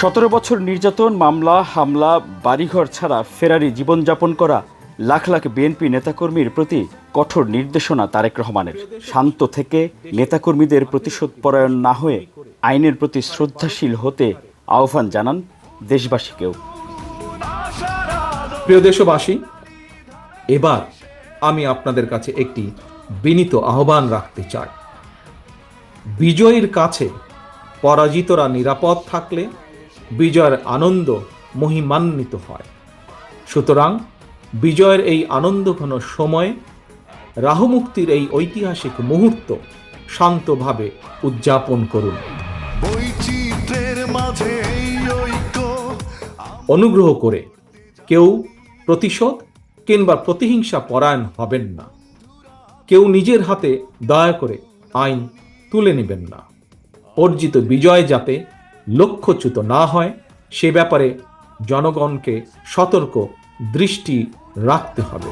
সতেরো বছর নির্যাতন, মামলা, হামলা, বাড়িঘর ছাড়া ফেরারি জীবনযাপন করা লাখ লাখ বিএনপি নেতাকর্মীর প্রতি কঠোর নির্দেশনা তারেক রহমানের। শান্ত থেকে নেতাকর্মীদের প্রতিশোধ পরায়ণ না হয়ে আইনের প্রতি শ্রদ্ধাশীল হতে আহ্বান জানান দেশবাসীকেও। প্রিয় দেশবাসী, এবার আমি আপনাদের কাছে একটি বিনীত আহ্বান রাখতে চাই। বিজয়ীর কাছে পরাজিতরা নিরাপদ থাকলে বিজয়ের আনন্দ মহিমান্বিত হয়। সুতরাং বিজয়ের এই আনন্দ আনন্দঘন সময় রাহুমুক্তির এই ঐতিহাসিক মুহূর্ত শান্তভাবে উদযাপন করুন। অনুগ্রহ করে কেউ প্রতিশোধ কিংবা প্রতিহিংসা পরায়ণ হবেন না। কেউ নিজের হাতে দয়া করে আইন তুলে নেবেন না। অর্জিত বিজয় যাতে লক্ষ্যচ্যুত না হয়, সে ব্যাপারে জনগণকে সতর্ক দৃষ্টি রাখতে হবে।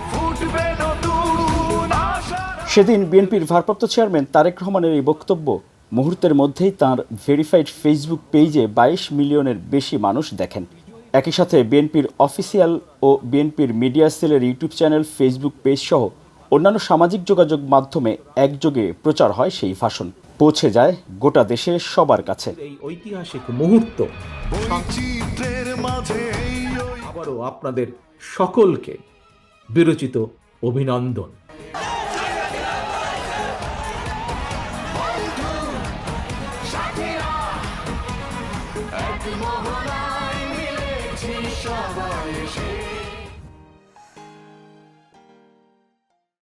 সেদিন বিএনপির ভারপ্রাপ্ত চেয়ারম্যান তারেক রহমানের এই বক্তব্য মুহূর্তের মধ্যেই তার ভেরিফাইড ফেসবুক পেজে বাইশ মিলিয়নের বেশি মানুষ দেখেন। একই সাথে বিএনপির অফিসিয়াল ও বিএনপির মিডিয়া সেলের ইউটিউব চ্যানেল, ফেসবুক পেজ সহ অন্যান্য সামাজিক যোগাযোগ মাধ্যমে একযোগে প্রচার হয় সেই ভাষণ। পৌঁছে যায় গোটা দেশে সবার কাছে। এই ঐতিহাসিক মুহূর্ত। আবারও আপনাদের সকলকে বিরচিত অভিনন্দন। সবাই